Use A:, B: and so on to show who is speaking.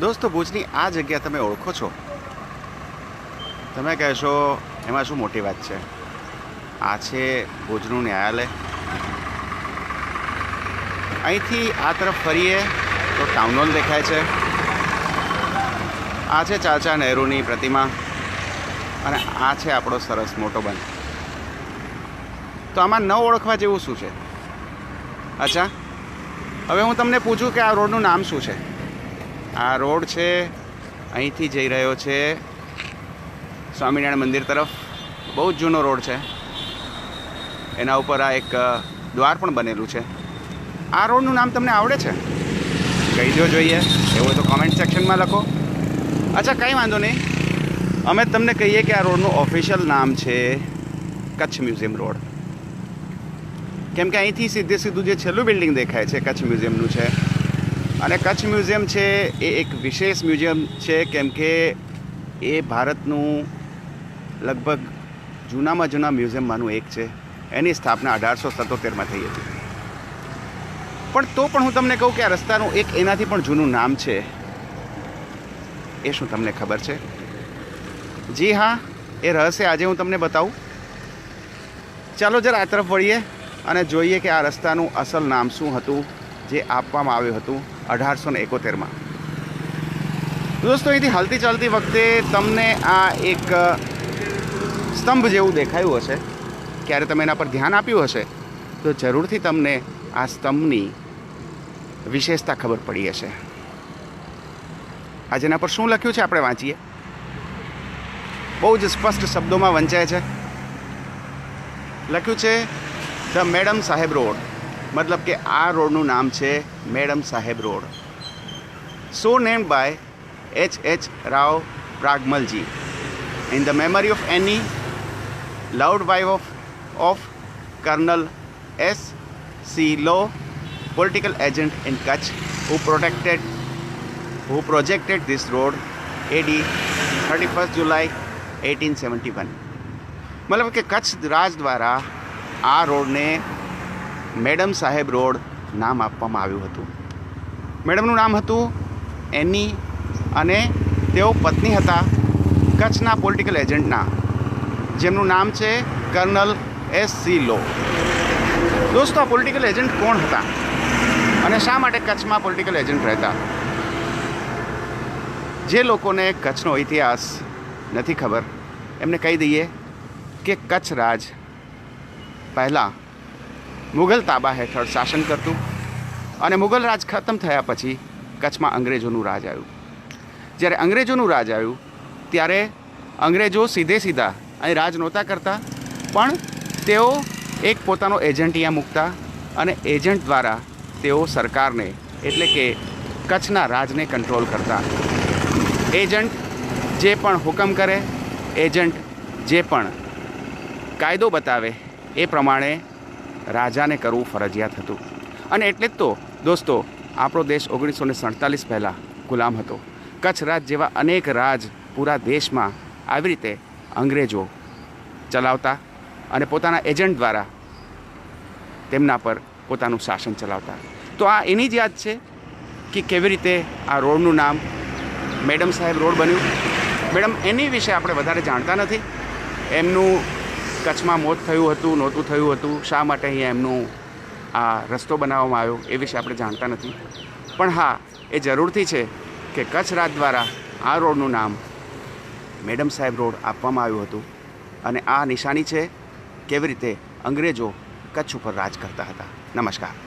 A: દોસ્તો, ભુજની આ જગ્યા તમે ઓળખો છો? તમે કહેશો, એમાં શું મોટી વાત છે? આ છે ભુજનું ન્યાયાલય. અહીંથી આ તરફ ફરીએ તો ટાઉન હોલ દેખાય છે. આ છે ચાચા નહેરુની પ્રતિમા અને આ છે આપણો સરસ મોટો બંધ. તો આમાં ન ઓળખવા જેવું શું છે? અચ્છા, હવે હું તમને પૂછું કે આ રોડનું નામ શું છે? આ રોડ છે. અહીંથી જઈ રહ્યો છે સ્વામિનારાયણ મંદિર તરફ. બહુ જ જૂનો રોડ છે. એના ઉપર આ એક દ્વાર પણ બનેલું છે. આ રોડનું નામ તમને આવડે છે? કહી દો જોઈએ. એવું તો કોમેન્ટ સેક્શનમાં લખો. અચ્છા, કંઈ વાંધો નહીં. અમે તમને કહીએ કે આ રોડનું ઓફિશિયલ નામ છે કચ્છ મ્યુઝિયમ રોડ. કેમ કે અહીંથી સીધે સીધું જે છેલ્લું બિલ્ડિંગ દેખાય છે, કચ્છ મ્યુઝિયમનું છે. અને કચ્છ મ્યુઝિયમ છે એ એક વિશેષ મ્યુઝિયમ છે, કેમ કે એ ભારતનું લગભગ જૂનામાં જૂના મ્યુઝિયમમાંનું એક છે. એની સ્થાપના અઢારસો સત્તોતેરમાં થઈ હતી. પણ તો પણ હું તમને કહું કે આ રસ્તાનું એક એનાથી પણ જૂનું નામ છે. એ શું તમને ખબર છે? જી હા, એ રહસ્ય આજે હું તમને બતાવું. ચાલો જરા આ તરફ વળીએ અને જોઈએ કે આ રસ્તાનું અસલ નામ શું હતું, જે આપવામાં આવ્યું હતું. અઢારસો ને એકોતેરમાં. દોસ્તો, અહીંથી હાલતી ચાલતી વખતે તમને આ એક સ્તંભ જેવું દેખાયું હશે. ક્યારે તમે એના પર ધ્યાન આપ્યું હશે, તો જરૂરથી તમને આ સ્તંભની વિશેષતા ખબર પડી હશે. આજે એના પર શું લખ્યું છે આપણે વાંચીએ. બહુ જ સ્પષ્ટ શબ્દોમાં વંચાય છે. લખ્યું છે, ધ મેડમ સાહેબ રોડ. મતલબ કે આ રોડનું નામ છે મેડમ સાહેબ road. So named by H H Rao Pragmalji in the memory of Annie Loud wife of of colonel S C Law political agent in Kutch, who protected, who projected this road AD 31st July 1871 મતલબ કે કચ્છ રાજ દ્વારા આ રોડને madam સાહેબ road નામ આપવામાં આવ્યું હતું. મેડમનું નામ હતું એની અને તેઓ પત્ની હતા કચ્છના પોલિટિકલ એજન્ટના. જેમનું નામ છે કર્નલ એસ સી લો. દોસ્તો, આ પોલિટિકલ એજન્ટ કોણ હતા? અને શા માટે કચ્છમાં પોલિટિકલ એજન્ટ રહેતા? જે લોકોને કચ્છનો ઇતિહાસ નથી ખબર, એમને કહી દઈએ કે કચ્છ રાજ પહેલાં મુઘલ તાબા હેઠળ શાસન કરતું અને મુઘલ રાજ ખતમ થયા પછી કચ્છમાં અંગ્રેજોનું રાજ આવ્યું. જ્યારે અંગ્રેજોનું રાજ આવ્યું, ત્યારે અંગ્રેજો સીધે સીધા અહીં રાજ નહોતા કરતા, પણ તેઓ એક પોતાનો એજન્ટ અહીંયા મૂકતા અને એજન્ટ દ્વારા તેઓ સરકારને એટલે કે કચ્છના રાજને કંટ્રોલ કરતા. એજન્ટ જે પણ હુકમ કરે, એજન્ટ જે પણ કાયદો બતાવે, એ પ્રમાણે રાજાને કરવું ફરજિયાત હતું. અને એટલે જ તો, દોસ્તો, આપણો દેશ ઓગણીસો ને સડતાલીસ પહેલાં ગુલામ હતો. કચ્છ રાજ જેવા અનેક રાજ પૂરા દેશમાં આવી રીતે અંગ્રેજો ચલાવતા અને પોતાના એજન્ટ દ્વારા તેમના પર પોતાનું શાસન ચલાવતા. તો આ એની જ યાદ છે કે કેવી રીતે આ રોડનું નામ મેડમ સાહેબ રોડ બન્યું? મેડમ, એની વિશે આપણે વધારે જાણતા નથી. એમનું કચ્છમાં મોત થયું હતું, નહોતું થયું હતું, શા માટે અહીંયા એમનું આ રસ્તો બનાવવામાં આવ્યો એ વિશે આપણે જાણતા નથી. પણ હા, એ જરૂરથી છે કે કચ્છ રાજ દ્વારા આ રોડનું નામ મેડમ સાહેબ રોડ આપવામાં આવ્યું હતું અને આ નિશાની છે કેવી રીતે અંગ્રેજો કચ્છ ઉપર રાજ કરતા હતા. નમસ્કાર.